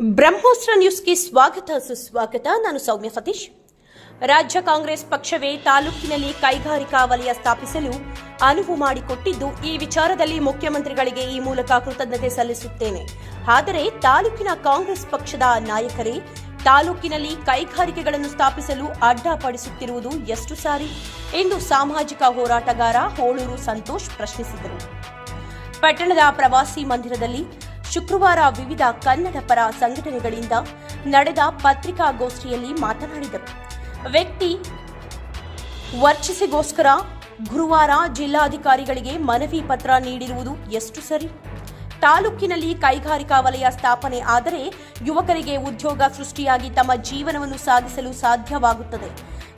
ಬ್ರಹ್ಮೋಸ್ತ್ರ ನ್ಯೂಸ್ಗೆ ಸ್ವಾಗತ, ಸುಸ್ವಾಗತ. ನಾನು ಸೌಮ್ಯ ಸತೀಶ್. ರಾಜ್ಯ ಕಾಂಗ್ರೆಸ್ ಪಕ್ಷವೇ ತಾಲೂಕಿನಲ್ಲಿ ಕೈಗಾರಿಕಾ ವಲಯ ಸ್ಥಾಪಿಸಲು ಅನುವು ಮಾಡಿಕೊಟ್ಟಿದ್ದು, ಈ ವಿಚಾರದಲ್ಲಿ ಮುಖ್ಯಮಂತ್ರಿಗಳಿಗೆ ಈ ಮೂಲಕ ಕೃತಜ್ಞತೆ ಸಲ್ಲಿಸುತ್ತೇನೆ. ಆದರೆ ತಾಲೂಕಿನ ಕಾಂಗ್ರೆಸ್ ಪಕ್ಷದ ನಾಯಕರೇ, ತಾಲೂಕಿನಲ್ಲಿ ಕೈಗಾರಿಕೆಗಳನ್ನು ಸ್ಥಾಪಿಸಲು ಅಡ್ಡಪಡಿಸುತ್ತಿರುವುದು ಎಷ್ಟು ಸಾರಿ? ಎಂದು ಸಾಮಾಜಿಕ ಹೋರಾಟಗಾರ ಹೋಳೂರು ಸಂತೋಷ್ ಪ್ರಶ್ನಿಸಿದರು. ಪಟ್ಟಣದ ಪ್ರವಾಸಿ ಮಂದಿರದಲ್ಲಿ ಶುಕ್ರವಾರ ವಿವಿಧ ಕನ್ನಡ ಪರ ಸಂಘಟನೆಗಳಿಂದ ನಡೆದ ಪತ್ರಿಕಾಗೋಷ್ಠಿಯಲ್ಲಿ ಮಾತನಾಡಿದರು. ವ್ಯಕ್ತಿ ವರ್ಚಿಸಿಗೋಸ್ಕರ ಗುರುವಾರ ಜಿಲ್ಲಾಧಿಕಾರಿಗಳಿಗೆ ಮನವಿ ಪತ್ರ ನೀಡಿರುವುದು ಎಷ್ಟು ಸರಿ? ತಾಲೂಕಿನಲ್ಲಿ ಕೈಗಾರಿಕಾ ವಲಯ ಸ್ಥಾಪನೆ ಆದರೆ ಯುವಕರಿಗೆ ಉದ್ಯೋಗ ಸೃಷ್ಟಿಯಾಗಿ ತಮ್ಮ ಜೀವನವನ್ನು ಸಾಗಿಸಲು ಸಾಧ್ಯವಾಗುತ್ತದೆ.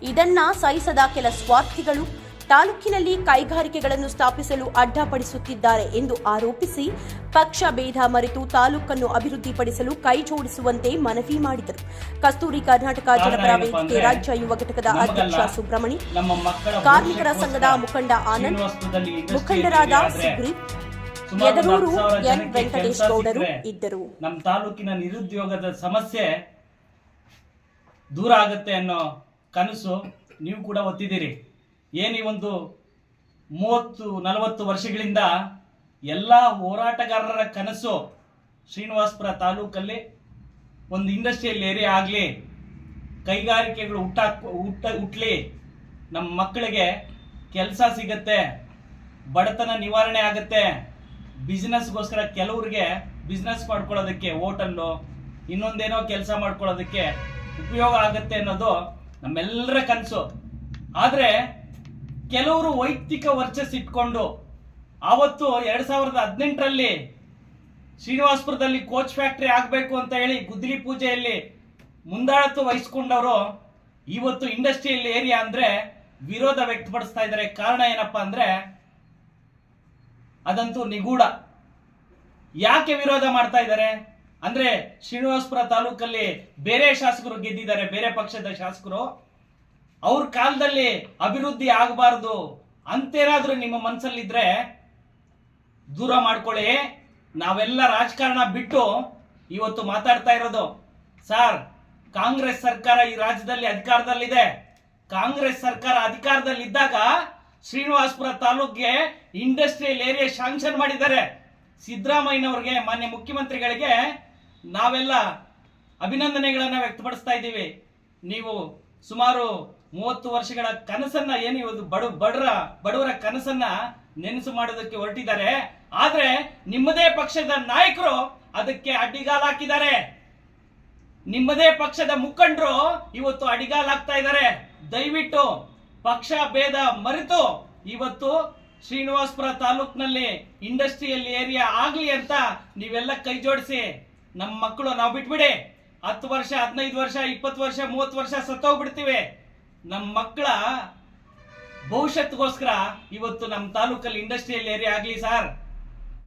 ಇದನ್ನ ಸಹಿಸದ ಕೆಲ ಸ್ವಾರ್ಥಿಗಳು ತಾಲೂಕಿನಲ್ಲಿ ಕೈಗಾರಿಕೆಗಳನ್ನು ಸ್ಥಾಪಿಸಲು ಅಡ್ಡಪಡಿಸುತ್ತಿದ್ದಾರೆ ಎಂದು ಆರೋಪಿಸಿ ಪಕ್ಷ ಭೇದ ಮರೆತು ತಾಲೂಕನ್ನು ಅಭಿವೃದ್ಧಿಪಡಿಸಲು ಕೈ ಜೋಡಿಸುವಂತೆ ಮನವಿ ಮಾಡಿದರು. ಕಸ್ತೂರಿ ಕರ್ನಾಟಕ ಜನಪರ ವೇದಿಕೆ ರಾಜ್ಯ ಯುವ ಘಟಕದ ಅಧ್ಯಕ್ಷ ಸುಬ್ರಹ್ಮಣಿ ಕಾರ್ಮಿಕರ ಸಂಘದ ಮುಖಂಡ ಆನಂದ್ ಮುಖಂಡರಾದ ಸುಗ್ರಿ ಯದರೂರು ಎನ್ ವೆಂಕಟೇಶ್ ಗೌಡರು ಇದ್ದರು. ನಮ್ಮ ತಾಲೂಕಿನ ನಿರುದ್ಯೋಗದ ಸಮಸ್ಯೆ ದೂರ ಆಗುತ್ತೆ ಅನ್ನೋ ಕನಸು ನೀವು ಕೂಡ ಒತ್ತಿದ್ದೀರಿ ಏನು ಈ ಒಂದು ಮೂವತ್ತು, ನಲವತ್ತು ವರ್ಷಗಳಿಂದ ಎಲ್ಲ ಹೋರಾಟಗಾರರ ಕನಸು ಶ್ರೀನಿವಾಸಪುರ ತಾಲೂಕಲ್ಲಿ, ಒಂದು ಇಂಡಸ್ಟ್ರಿಯಲ್ ಏರಿಯಾ ಆಗಲಿ, ಕೈಗಾರಿಕೆಗಳು ಹುಟ್ಟಾಕ್, ಹುಟ್ಟ ಹುಟ್ಟಲಿ ನಮ್ಮ ಮಕ್ಕಳಿಗೆ ಕೆಲಸ ಸಿಗತ್ತೆ, ಬಡತನ ನಿವಾರಣೆ ಆಗುತ್ತೆ ಬಿಸ್ನೆಸ್ಗೋಸ್ಕರ ಕೆಲವ್ರಿಗೆ ಬಿಸ್ನೆಸ್ ಮಾಡ್ಕೊಳ್ಳೋದಕ್ಕೆ, ಹೋಟಲ್ಲು, ಇನ್ನೊಂದೇನೋ ಕೆಲಸ ಮಾಡ್ಕೊಳ್ಳೋದಕ್ಕೆ ಉಪಯೋಗ ಆಗುತ್ತೆ ಅನ್ನೋದು ನಮ್ಮೆಲ್ಲರ ಕನಸು. ಆದರೆ ಕೆಲವರು ವೈಯಕ್ತಿಕ ವರ್ಚಸ್ ಇಟ್ಕೊಂಡು ಆವತ್ತು ಎರಡ್ ಸಾವಿರದ ಹದಿನೆಂಟರಲ್ಲಿ ಶ್ರೀನಿವಾಸಪುರದಲ್ಲಿ ಕೋಚ್ ಫ್ಯಾಕ್ಟರಿ ಆಗಬೇಕು ಅಂತ ಹೇಳಿ ಗುದ್ದಲಿ ಪೂಜೆಯಲ್ಲಿ ಮುಂದಾಳತ್ವ ವಹಿಸ್ಕೊಂಡವರು ಇವತ್ತು ಇಂಡಸ್ಟ್ರಿಯಲ್ ಏರಿಯಾ ಅಂದ್ರೆ ವಿರೋಧ ವ್ಯಕ್ತಪಡಿಸ್ತಾ ಇದ್ದಾರೆ. ಕಾರಣ ಏನಪ್ಪಾ ಅಂದ್ರೆ ಅದಂತೂ ನಿಗೂಢ. ಯಾಕೆ ವಿರೋಧ ಮಾಡ್ತಾ ಇದ್ದಾರೆ? ಅಂದ್ರೆ ಶ್ರೀನಿವಾಸಪುರ ತಾಲೂಕಲ್ಲಿ ಬೇರೆ ಶಾಸಕರು ಗೆದ್ದಿದ್ದಾರೆ, ಬೇರೆ ಪಕ್ಷದ ಶಾಸಕರು. ಅವ್ರ ಕಾಲದಲ್ಲಿ ಅಭಿವೃದ್ಧಿ ಆಗಬಾರ್ದು ಅಂತೇನಾದ್ರೂ ನಿಮ್ಮ ಮನಸ್ಸಲ್ಲಿದ್ರೆ ದೂರ ಮಾಡ್ಕೊಳ್ಳಿ. ನಾವೆಲ್ಲ ರಾಜಕಾರಣ ಬಿಟ್ಟು ಇವತ್ತು ಮಾತಾಡ್ತಾ ಇರೋದು. ಸರ್, ಕಾಂಗ್ರೆಸ್ ಸರ್ಕಾರ ಈ ರಾಜ್ಯದಲ್ಲಿ ಅಧಿಕಾರದಲ್ಲಿದೆ. ಕಾಂಗ್ರೆಸ್ ಸರ್ಕಾರ ಅಧಿಕಾರದಲ್ಲಿದ್ದಾಗ ಶ್ರೀನಿವಾಸಪುರ ತಾಲೂಕಿಗೆ ಇಂಡಸ್ಟ್ರಿಯಲ್ ಏರಿಯಾ ಶಾಂಕ್ಷನ್ ಮಾಡಿದ್ದಾರೆ. ಸಿದ್ದರಾಮಯ್ಯನವ್ರಿಗೆ, ಮಾನ್ಯ ಮುಖ್ಯಮಂತ್ರಿಗಳಿಗೆ ನಾವೆಲ್ಲ ಅಭಿನಂದನೆಗಳನ್ನು ವ್ಯಕ್ತಪಡಿಸ್ತಾ ಇದ್ದೀವಿ. ನೀವು ಸುಮಾರು ಮೂವತ್ತು ವರ್ಷಗಳ ಕನಸನ್ನ ಏನು ಇವತ್ತು ಬಡ ಬಡರ ಬಡವರ ಕನಸನ್ನ ನೆನಸು ಮಾಡೋದಕ್ಕೆ ಹೊರಟಿದ್ದಾರೆ. ಆದ್ರೆ ನಿಮ್ಮದೇ ಪಕ್ಷದ ನಾಯಕರು ಅದಕ್ಕೆ ಅಡಿಗಾಲು ಹಾಕಿದ್ದಾರೆ. ನಿಮ್ಮದೇ ಪಕ್ಷದ ಮುಖಂಡರು ಇವತ್ತು ಅಡಿಗಾಲ್ ಹಾಕ್ತಾ ಇದ್ದಾರೆ. ದಯವಿಟ್ಟು ಪಕ್ಷ ಭೇದ ಮರೆತು ಇವತ್ತು ಶ್ರೀನಿವಾಸಪುರ ತಾಲೂಕಿನಲ್ಲಿ ಇಂಡಸ್ಟ್ರಿಯಲ್ ಏರಿಯಾ ಆಗ್ಲಿ ಅಂತ ನೀವೆಲ್ಲ ಕೈ ಜೋಡಿಸಿ ನಮ್ಮ ಮಕ್ಕಳು ನಾವು ಬಿಟ್ಬಿಡಿ. ಹತ್ತು ವರ್ಷ, ಹದಿನೈದು ವರ್ಷ, ಇಪ್ಪತ್ತು ವರ್ಷ, ಮೂವತ್ತು ವರ್ಷ ಸತ್ತೋಗ್ಬಿಡ್ತೀವಿ. ನಮ್ಮ ಮಕ್ಕಳ ಭವಿಷ್ಯತ್ಗೋಸ್ಕರ ಇವತ್ತು ನಮ್ಮ ತಾಲೂಕಲ್ಲಿ ಇಂಡಸ್ಟ್ರಿಯಲ್ ಏರಿಯಾ ಆಗಲಿ ಸರ್.